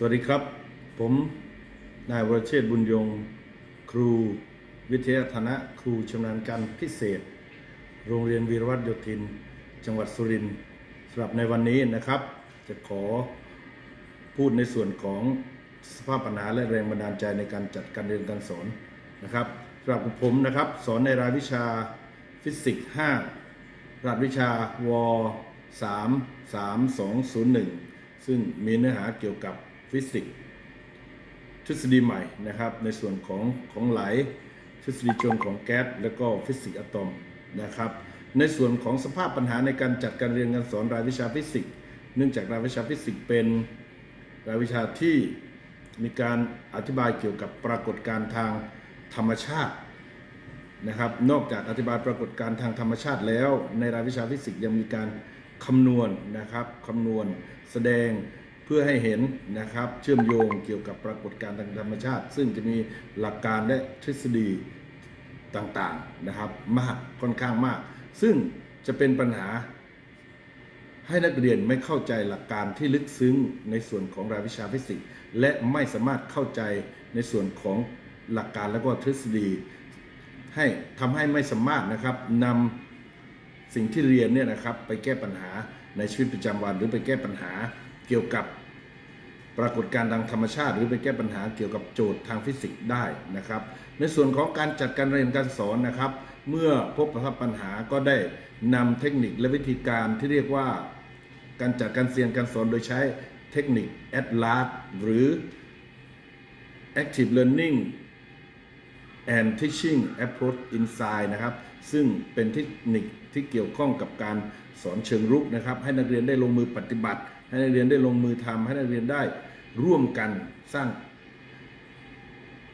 สวัสดีครับ ผมนายวรเชษฐ์บุญยง ครูวิทยาธนะครูชำนาญการพิเศษ โรงเรียนวีรวัตรโยธิน จังหวัดสุรินทร์สำหรับในวันนี้นะครับ จะขอพูดในส่วนของสภาพปัญหาและแรงบันดาลใจในการจัดการเรียนการสอนนะครับสำหรับผมนะครับ สอนในรายวิชาฟิสิกส์5รหัสวิชาว3 3 2 0 1 ซึ่งมีเนื้อหาเกี่ยวกับ ฟิสิกส์ทฤษฎีใหม่นะครับ ในส่วนของของไหลทฤษฎีจวงของแก๊สแล้วก็ฟิสิกส์อะตอมนะครับ ในส่วนของสภาพปัญหาในการจัดการเรียนการสอนรายวิชาฟิสิกส์เนื่องจากรายวิชาฟิสิกส์เป็นรายวิชาที่มีการอธิบายเกี่ยวกับปรากฏการณ์ทางธรรมชาตินะครับ นอกจากอธิบายปรากฏการณ์ทางธรรมชาติแล้ว ในรายวิชาฟิสิกส์ยังมีการคำนวณนะครับคำนวณแสดง เพื่อให้เห็นนะครับเชื่อมโยงเกี่ยวกับปรากฏการณ์ทางธรรมชาติ ซึ่งจะมีหลักการและทฤษฎีต่างๆนะครับมากค่อนข้างมาก ซึ่งจะเป็นปัญหาให้นักเรียนไม่เข้าใจหลักการที่ลึกซึ้งในส่วนของรายวิชาฟิสิกส์และไม่สามารถเข้าใจในส่วนของหลักการและก็ทฤษฎี ให้ทำให้ไม่สามารถนะครับนำสิ่งที่เรียนเนี่ยนะครับไปแก้ปัญหาในชีวิตประจำวันหรือไปแก้ปัญหา เกี่ยวกับปรากฏการณ์ทางธรรมชาติ หรือไปแก้ปัญหาเกี่ยวกับโจทย์ทางฟิสิกส์ได้นะครับ ในส่วนของการจัดการเรียนการสอนนะครับ เมื่อพบกับปัญหาก็ได้นำเทคนิคและวิธีการที่เรียกว่าการจัดการเรียนการสอนโดยใช้เทคนิค ATLAS หรือ Active Learning and Teaching Approach Insight นะครับ ซึ่งเป็นเทคนิคที่เกี่ยวข้องกับการสอนเชิงรุกนะครับ ให้นักเรียนได้ลงมือปฏิบัติ ให้นักเรียนได้ลงมือทำให้นักเรียนได้ร่วมกันสร้าง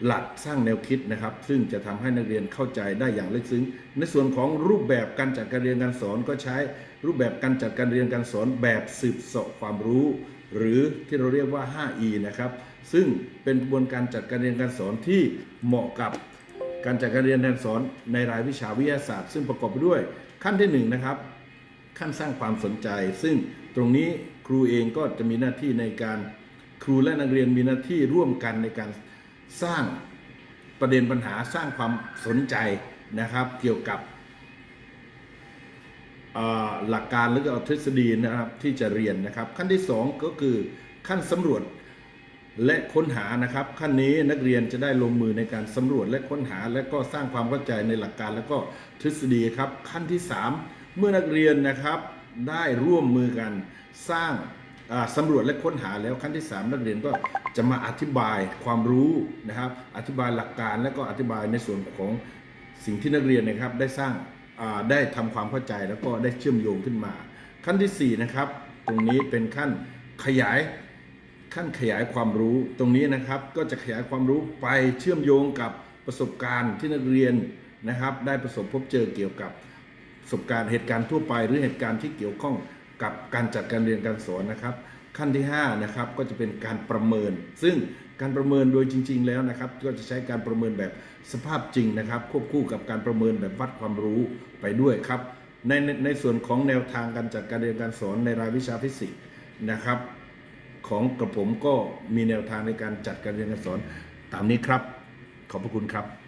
หลักสร้างแนวคิดนะครับ ซึ่งจะทำให้นักเรียนเข้าใจได้อย่างลึกซึ้ง ในส่วนของรูปแบบการจัดการเรียนการสอนก็ใช้รูปแบบการจัดการเรียนการสอนแบบสืบเสาะความรู้ หรือที่เราเรียกว่า 5E นะครับ ซึ่งเป็นกระบวนการจัดการเรียนการสอนที่เหมาะกับ การจัดการเรียนการสอนในรายวิชาวิทยาศาสตร์ ซึ่งประกอบไปด้วยขั้นที่หนึ่งนะครับขั้นสร้างความสนใจ ซึ่งตรงนี้ครูเองก็จะมีหน้าที่ในการครูและนักเรียนมีหน้าที่ร่วมกันในการสร้างประเด็นปัญหาสร้างความสนใจนะครับ เกี่ยวกับหลักการหรือก็ทฤษฎีนะครับที่จะเรียนนะครับ ขั้นที่สองก็คือขั้นสำรวจ และค้นหานะครับขั้นนี้นักเรียนจะได้ลงมือในการสำรวจและค้นหา และก็สร้างความเข้าใจในหลักการและก็ทฤษฎีครับ ขั้นที่ 3 เมื่อนักเรียนนะครับได้ร่วมมือกันสร้างสำรวจและค้นหาแล้วขั้นที่ 3 นักเรียนก็จะมาอธิบายความรู้นะครับ อธิบายหลักการและก็อธิบายในส่วนของสิ่งที่นักเรียนนะครับได้สร้างได้ทำความเข้าใจแล้วก็ได้เชื่อมโยงขึ้นมา ขั้นทีสี่4นะครับตรงนี้เป็นขั้นขยาย ขั้นขยายความรู้ตรงนี้นะครับ ก็จะขยายความรู้ไปเชื่อมโยงกับประสบการณ์ที่นักเรียนนะครับ ได้ประสบพบเจอเกี่ยวกับประสบการณ์เหตุการณ์ทั่วไปหรือเหตุการณ์ที่เกี่ยวข้องกับการจัดการเรียนการสอนนะครับ ขั้นที่5นะครับก็จะเป็นการประเมิน ซึ่งการประเมินโดยจริง ๆ แล้วนะครับ ก็จะใช้การประเมินแบบสภาพจริงนะครับ ควบคู่กับการประเมินแบบวัดความรู้ไปด้วยครับในในในส่วนของแนวทางการจัดการเรียนการสอนในรายวิชาฟิสิกส์นะครับ ของกระผมก็มีแนวทางในการจัดการเรียนการสอนตามนี้ครับ ขอบพระคุณครับ